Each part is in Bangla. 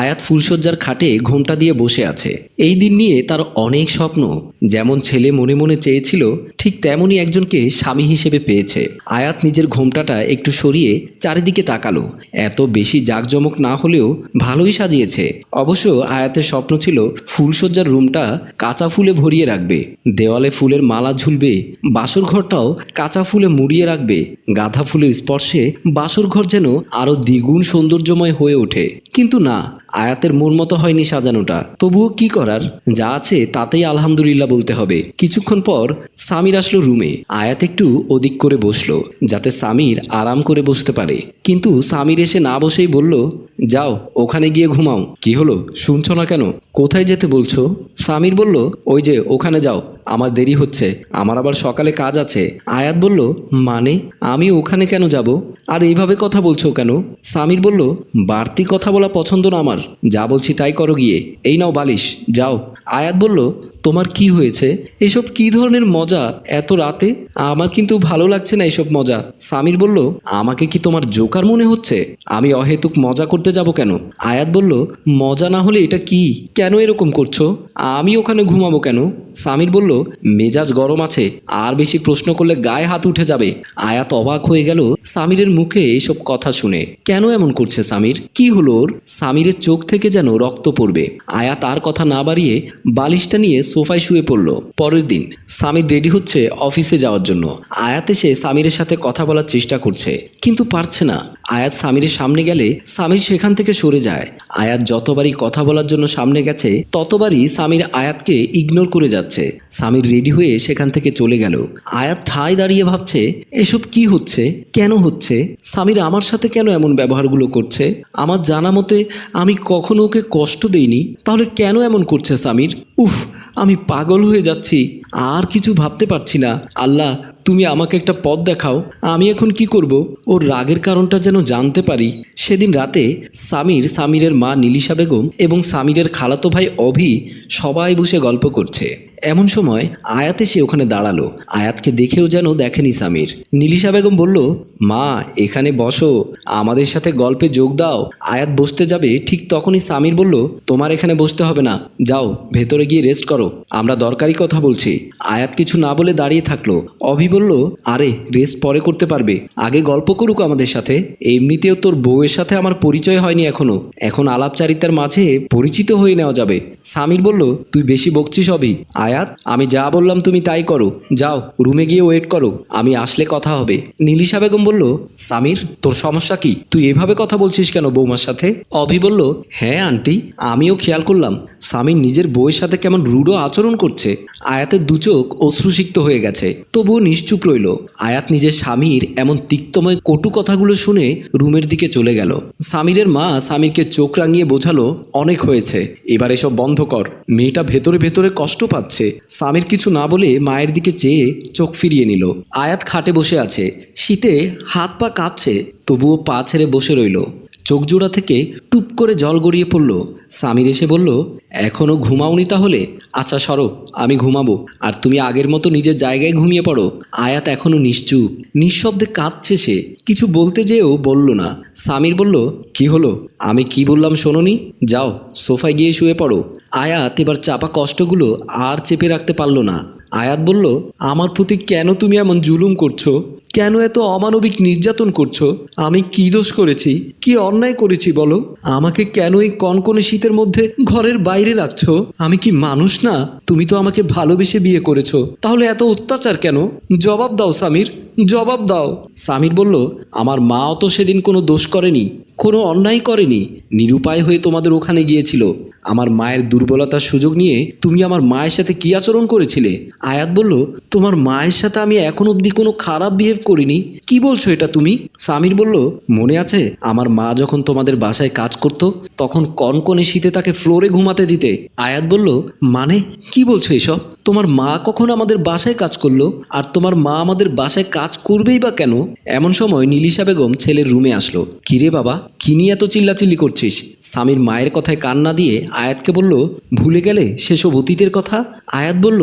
আয়াত ফুলশয্যার খাটে ঘোমটা দিয়ে বসে আছে। এই দিন নিয়ে তার অনেক স্বপ্ন। যেমন ছেলে মনে মনে চেয়েছিল, ঠিক তেমনই একজনকে স্বামী হিসেবে পেয়েছে। আয়াত নিজের ঘোমটাটা একটু সরিয়ে চারিদিকে তাকালো। এত বেশি জাঁকজমক না হলেও ভালোই সাজিয়েছে। অবশ্য আয়াতের স্বপ্ন ছিল ফুলশয্যার রুমটা কাঁচা ফুলে ভরিয়ে রাখবে। দেওয়ালে ফুলের মালা ঝুলবে, বাসর ঘরটাও কাঁচা ফুলে মুড়িয়ে রাখবে। গাঁদা ফুলের স্পর্শে বাসর ঘর যেন আরও দ্বিগুণ সৌন্দর্যময় হয়ে ওঠে। কিন্তু না আয়াতের মন মতো হয়নি সাজানোটা। তবুও কি করার? যা আছে তাতেই আলহামদুলিল্লাহ বলতে হবে। কিছুক্ষণ পর সামির আসলো রুমে। আয়াত একটু ওদিক করে বসল, যাতে সামির আরাম করে বসতে পারে। কিন্তু সামির এসে না বসেই বলল, যাও, ওখানে গিয়ে ঘুমাও। কি হলো? শুনছো না কেন? কোথায় যেতে বলছো? সামির বলল, ওই যে, ওখানে যাও। আমার দেরি হচ্ছে। আমার আবার সকালে কাজ আছে। আয়াত বলল মানে? আমি ওখানে কেন যাব? আর এইভাবে কথা বলছো কেন? সামির বলল, বাড়তি কথা বলা পছন্দ না আমার। যা বলছি তাই করো গিয়ে। এই নাও বালিশ, যাও। আয়াত বলল, তোমার কি হয়েছে? এসব কি ধরনের মজা এত রাতে? আমার কিন্তু ভালো লাগছে না এসব মজা। সামির বলল, আমাকে কি তোমার জোকার মনে হচ্ছে? আমি অহেতুক মজা করতে যাব কেন? আয়াত বলল, মজা না হলে এটা কি? কেন এরকম করছ? আমি ওখানে ঘুমাবো কেন? সামির বলল, মেজাজ গরম আছে, আর বেশি প্রশ্ন করলে গায়ে হাত উঠে যাবে। আয়াত অবাক হয়ে গেল সামিরের মুখে এসব কথা শুনে। কেন এমন করছে সামির? কি হলো ওর? সামিরের চোখ থেকে যেন রক্ত পড়বে। আয়া তার কথা না বাড়িয়ে বালিশটা নিয়ে সোফায় শুয়ে পড়ল। পরের দিন, সামির রেডি হচ্ছে অফিসে যাওয়ার জন্য। আয়াতে সে সামিরের সাথে কথা বলার চেষ্টা করছে, কিন্তু পারছে না। আয়াত সামিরের সামনে গেলে সামির সেখান থেকে সরে যায়। আয়াত যতবারই কথা বলার জন্য সামনে গেছে, ততবারই সামির আয়াতকে ইগনোর করে যাচ্ছে। সামির রেডি হয়ে সেখান থেকে চলে গেল। আয়াত ঠায় দাঁড়িয়ে ভাবছে, এসব কি হচ্ছে? কেন হচ্ছে? সামির আমার সাথে কেন এমন ব্যবহারগুলো করছে? আমার জানা মতে আমি কখনো ওকে কষ্ট দেইনি। তাহলে কেন এমন করছে সামির উফ, আমি পাগল হয়ে যাচ্ছি। আর কিছু ভাবতে পারছি না। আল্লাহ তুমি আমাকে একটা পথ দেখাও। আমি এখন কি করব? ওর রাগের কারণটা যেন জানতে পারি। সেদিন রাতে সামির, সামিরের মা নীলিশা বেগম এবং সামিরের খালাতো ভাই অভি সবাই বসে গল্প করছে। এমন সময় আয়াত এসে ওখানে দাঁড়াল। আয়াতকে দেখেও যেন দেখেনি সামির। নীলিশা বেগম বলল, মা, এখানে বসো। আমাদের সাথে গল্পে যোগ দাও। আয়াত বসতে যাবে, ঠিক তখনই সামির বলল, তোমার এখানে বসতে হবে না। যাও, ভেতরে গিয়ে রেস্ট করো। আমরা দরকারি কথা বলছি। আয়াত কিছু না বলে দাঁড়িয়ে থাকল। অভি বলল, আরে রেস্ট পরে করতে পারবে। আগে গল্প করুক আমাদের সাথে। এমনিতেও তোর বউয়ের সাথে আমার পরিচয় হয়নি এখনও। এখন আলাপচারিতার মাঝে পরিচিত হয়ে নেওয়া যাবে। সামির বলল, তুই বেশি বকছিস অভি আয়াত, আমি যা বললাম তুমি তাই করো। যাও, রুমে গিয়ে ওয়েট করো। আমি আসলে কথা হবে। নীলিশা বেগম বলল, সামির, তোর সমস্যা কি? তুই এভাবে কথা বলছিস কেন বৌমার সাথে? অভি বলল হ্যাঁ আন্টি, আমিও খেয়াল করলাম। সামির নিজের বউয়ের সাথে কেমন রুডো আচরণ করছে। আয়াতের দুচোখ অশ্রুসিক্ত হয়ে গেছে। তবুও নিশ্চুপ রইল। আয়াত নিজের স্বামীর এমন তিক্তময় কটু কথাগুলো শুনে রুমের দিকে চলে গেল। সামিরের মা সামিরকে চোখ রাঙিয়ে বোঝালো, অনেক হয়েছে। এবার এসব বন্ধ কর মেয়েটা ভেতরে ভেতরে কষ্ট পাচ্ছে। সামির কিছু না বলে মায়ের দিকে চেয়ে চোখ ফিরিয়ে নিল। আয়াত খাটে বসে আছে। শীতে হাত পা কাঁপছে, তবুও পা ছেড়ে বসে রইল। চোখ জোড়া থেকে টুপ করে জল গড়িয়ে পড়ল। সামির এসে বলল এখনও ঘুমাওনি তাহলে? আচ্ছা সরো আমি ঘুমাবো। আর তুমি আগের মতো নিজের জায়গায় ঘুমিয়ে পড়ো। আয়াত এখনও নিশ্চুপ। নিঃশব্দে কাঁদছে সে। কিছু বলতে যেও বলল না। সামির বলল, কি হলো? আমি কি বললাম শোনোনি? যাও, সোফায় গিয়ে শুয়ে পড়ো। আয়াত এবার চাপা কষ্টগুলো আর চেপে রাখতে পারল না। আয়াত বলল, আমার প্রতি কেন তুমি এমন জুলুম করছ? কেন এত অমানবিক নির্যাতন করছ? আমি কি দোষ করেছি? কি অন্যায় করেছি বলো? আমাকে কেন এই কনকনে শীতের মধ্যে ঘরের বাইরে রাখছো? আমি কি মানুষ না? তুমি তো আমাকে ভালোবেসে বিয়ে করেছ। তাহলে এত অত্যাচার কেন? জবাব দাও, সামির। জবাব দাও। সামির বলল, আমার মাও তো সেদিন কোনো দোষ করেনি। কোনো অন্যায় করেনি, নিরুপায় হয়ে তোমাদের ওখানে গিয়েছিল। আমার মায়ের দুর্বলতার সুযোগ নিয়ে তুমি আমার মায়ের সাথে কি আচরণ করেছিলে? আয়াত বলল, তোমার মায়ের সাথে আমি এখন অবধি কোনো খারাপ বিহেভ করিনি। কি বলছো এটা তুমি? সামির বলল, মনে আছে, আমার মা যখন তোমাদের বাসায় কাজ করত, তখন কনকনে শীতে তাকে ফ্লোরে ঘুমাতে দিতে। আয়াত বলল মানে কি বলছো এসব? তোমার মা কখন আমাদের বাসায় কাজ করল, আর তোমার মা আমাদের বাসায় কাজ করবেই বা কেন? এমন সময় নীলিশা বেগম ছেলের রুমে আসলো। কিরে বাবা কি নিয়ে এত চিল্লাচিল্লি করছিস? স্বামীর মায়ের কথায় কান্না দিয়ে আয়াতকে বলল, ভুলে গেলে সেসব অতীতের কথা? আয়াত বলল,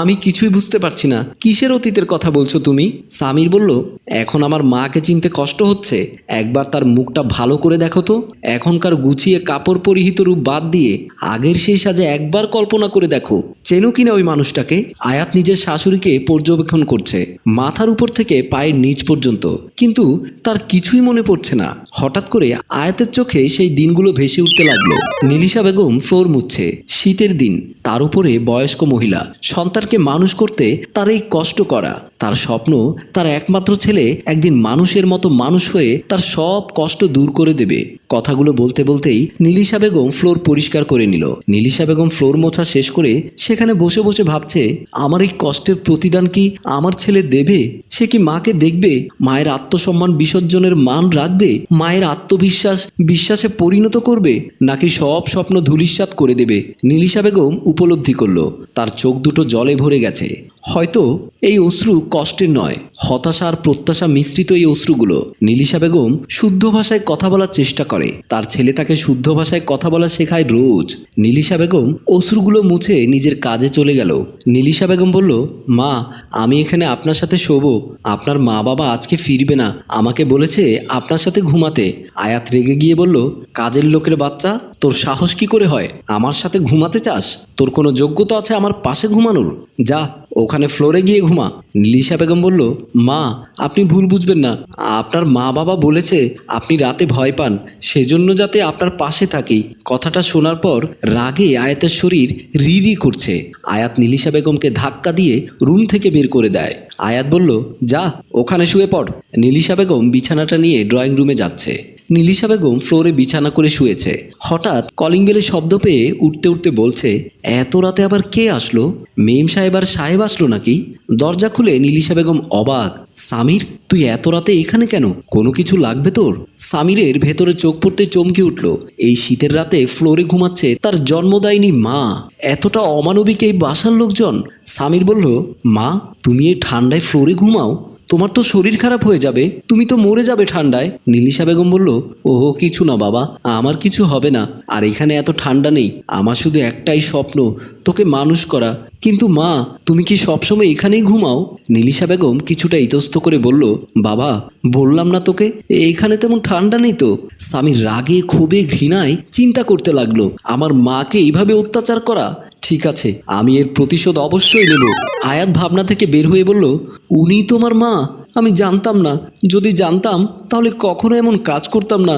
আমি কিছুই বুঝতে পারছি না। কিসের অতীতের কথা বলছো তুমি? সামির বলল, এখন আমার মাকে চিনতে কষ্ট হচ্ছে। একবার তার মুখটা ভালো করে দেখো তো। এখনকার গুছিয়ে কাপড় পরিহিত রূপ বাদ দিয়ে আগের সেই সাজে একবার কল্পনা করে দেখো। চেনো কিনা ওই মানুষটাকে? আয়াত নিজের শাশুড়িকে পর্যবেক্ষণ করছে, মাথার উপর থেকে পায়ের নিচ পর্যন্ত। কিন্তু তার কিছুই মনে পড়ছে না। হঠাৎ করে আয়াতের চোখে সেই দিনগুলো ভেসে উঠতে লাগল। নীলিশা বেগম ফ্লোর মুচ্ছে শীতের দিন, তার উপরে বয়স্ক মহিলা। সন্তানকে মানুষ করতে তার এই কষ্ট করা। তার স্বপ্ন, তার একমাত্র ছেলে একদিন মানুষের মতো মানুষ হয়ে তার সব কষ্ট দূর করে দেবে। কথাগুলো বলতে বলতেই নীলিশা বেগম ফ্লোর পরিষ্কার করে নিল। নীলিশা বেগম ফ্লোর মোছা শেষ করে সেখানে বসে বসে ভাবছে, আমার এই কষ্টের প্রতিদান কি আমার ছেলে দেবে? সে কি মাকে দেখবে? মায়ের আত্মসম্মান বিসর্জনের মান রাখবে? মায়ের আত্মবিশ্বাস বিশ্বাসে পরিণত করবে? নাকি সব স্বপ্ন ধূলিসাৎ করে দেবে? নীলিশা বেগম উপলব্ধি করল। তার চোখ দুটো জলে ভরে গেছে। হয়তো এই অশ্রু কষ্টের নয়। হতাশা আর প্রত্যাশা মিশ্রিত এই অশ্রুগুলো। নীলিশা বেগম শুদ্ধ ভাষায় কথা বলার চেষ্টা করে। তার ছেলে তাকে শুদ্ধ ভাষায় কথা বলা শেখায় রোজ। নীলিশা বেগম অশ্রুগুলো মুছে নিজের কাজে চলে গেল। নীলিশা বেগম বলল, মা, আমি এখানে আপনার সাথে শোবো। আপনার মা বাবা আজকে ফিরবে না। আমাকে বলেছে আপনার সাথে ঘুমাতে। আয়াত রেগে গিয়ে বলল, কাজের লোকের বাচ্চা, তোর সাহস কি করে হয়? আমার সাথে ঘুমাতে চাস? তোর কোনো যোগ্যতা আছে আমার পাশে ঘুমানোর? যা ওখানে ফ্লোরে গিয়ে ঘুমা। নীলিশা বেগম বলল, মা, আপনি ভুল বুঝবেন না। আপনার মা বাবা বলেছে আপনি রাতে ভয় পান, সেজন্য যাতে আপনার পাশে থাকি। কথাটা শোনার পর রাগে আয়াতের শরীর রি রি করছে। আয়াত নীলিশা বেগমকে ধাক্কা দিয়ে রুম থেকে বের করে দেয়। আয়াত বলল, যা, ওখানে শুয়ে পড়। নীলিশা বেগম বিছানাটা নিয়ে ড্রয়িং রুমে যাচ্ছে। নীলিশা বেগম ফ্লোরে বিছানা করে শুয়েছে। হঠাৎ কলিং বেলের শব্দ পেয়ে উঠতে উঠতে বলছে, এত রাতে আবার কে আসলো? মেম সাহেব আর সাহেব আসলো নাকি? দরজা খুলে নীলিশা বেগম অবাক, সামির, তুই এত রাতে এখানে কেন? কোনো কিছু লাগবে তোর? সামিরের ভেতরে চোখ পড়তে চমকে উঠল, এই শীতের রাতে ফ্লোরে ঘুমাচ্ছে তার জন্মদায়িনী মা। এতটা অমানবিক এই বাসার লোকজন। সামির বলল, মা, তুমি এই ঠান্ডায় ফ্লোরে ঘুমাও? তোমার তো শরীর খারাপ হয়ে যাবে, তুমি তো মরে যাবে ঠান্ডায়। নীলিশা বেগম বলল, ওহো, কিছু না বাবা, আমার কিছু হবে না। আর এখানে এত ঠান্ডা নেই, আমার শুধু একটাই স্বপ্ন, তোকে মানুষ করা। কিন্তু মা, তুমি কি সবসময় এখানেই ঘুমাও? নীলিশা বেগম কিছুটা ইতস্ত করে বলল, বাবা, বললাম না তোকে এইখানে তেমন ঠান্ডা নেই তো। স্বামীর রাগে ক্ষোভে ঘৃণায় চিন্তা করতে লাগল, আমার মাকে এইভাবে অত্যাচার করা? ঠিক আছে, আমি এর প্রতিশোধ অবশ্যই নেব। আয়াত ভাবনা থেকে বের হয়ে বলল, উনি তোমার মা? আমি জানতাম না। যদি জানতাম, তাহলে কখনো এমন কাজ করতাম না।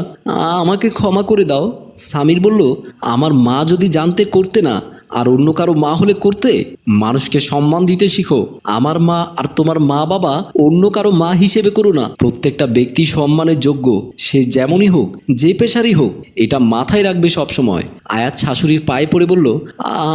আমাকে ক্ষমা করে দাও। সামির বলল, আমার মা যদি জানতে করতে না আর অন্য কারও মা হলে করতে মানুষকে সম্মান দিতে শিখো। আমার মা আর তোমার মা বাবা অন্য কারও মা হিসেবে করো না। প্রত্যেকটা ব্যক্তি সম্মানের যোগ্য। সে যেমনই হোক, যে পেশারই হোক, এটা মাথায় রাখবে সব সময় আয়াত শাশুড়ির পায়ে পড়ে বলল,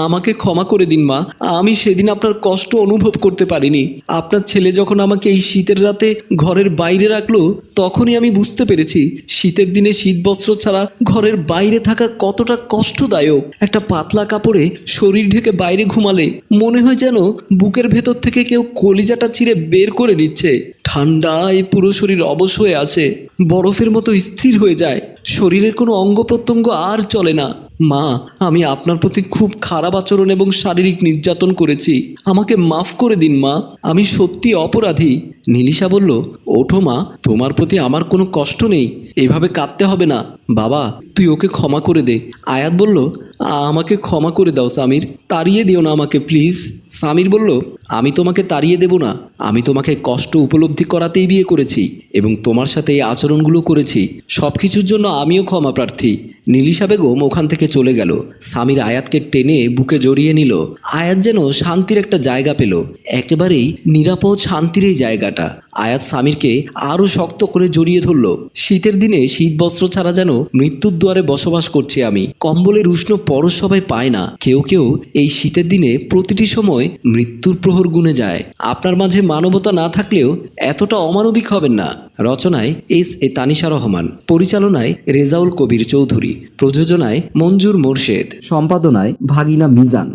আমাকে ক্ষমা করে দিন মা। আমি সেদিন আপনার কষ্ট অনুভব করতে পারিনি। আপনার ছেলে যখন আমাকে এই শীতের রাতে ঘরের বাইরে রাখল, তখনই আমি বুঝতে পেরেছি, শীতের দিনে শীত বস্ত্র ছাড়া ঘরের বাইরে থাকা কতটা কষ্টদায়ক। একটা পাতলা কাপড়ে শরীর ঢেকে বাইরে ঘুমালে মনে হয় যেন বুকের ভেতর থেকে কেউ কলিজাটা ছিঁড়ে বের করে নিচ্ছে। ঠান্ডায় পুরো শরীর অবশ হয়ে আসে। বরফের মতো স্থির হয়ে যায়। শরীরের কোনো অঙ্গ প্রত্যঙ্গ আর চলে না। মা, আমি আপনার প্রতি খুব খারাপ আচরণ এবং শারীরিক নির্যাতন করেছি। আমাকে মাফ করে দিন, মা। আমি সত্যি অপরাধী। নীলিশা বলল, ওঠো, মা। তোমার প্রতি আমার কোনো কষ্ট নেই। এভাবে কাঁদতে হবে না। বাবা, তুই ওকে ক্ষমা করে দে। আয়াত বলল আমাকে ক্ষমা করে দাও, সামির। তাড়িয়ে দিও না আমাকে, প্লিজ। সামির বলল, আমি তোমাকে তাড়িয়ে দেব না। আমি তোমাকে কষ্ট উপলব্ধি করাতেই বিয়ে করেছি এবং তোমার সাথে এই আচরণগুলো করেছি। সব কিছুর জন্য আমিও ক্ষমা প্রার্থী। নীলিশা বেগম ওখান থেকে চলে গেল। স্বামীর আয়াতকে টেনে বুকে জড়িয়ে নিল। আয়াত যেন শান্তির একটা জায়গা পেল। একেবারেই নিরাপদ শান্তির এই জায়গাটা। আয়াত সামিরকে আরও শক্ত করে জড়িয়ে ধরল। শীতের দিনে শীত বস্ত্র ছাড়া যেন মৃত্যুর দুয়ারে বসবাস করছি আমি। কম্বলের উষ্ণ পরশ সবাই পায় না। কেউ কেউ এই শীতের দিনে প্রতিটি সময় মৃত্যুর প্রহর গুনে যায়। আপনার মাঝে মানবতা না থাকলেও এতটা অমানবিক হবেন না। রচনায় এস এ তানিশা রহমান, পরিচালনায় রেজাউল কবির চৌধুরী, প্রযোজনায় মঞ্জুর মোর্শেদ, সম্পাদনায় ভাগিনা মিজান।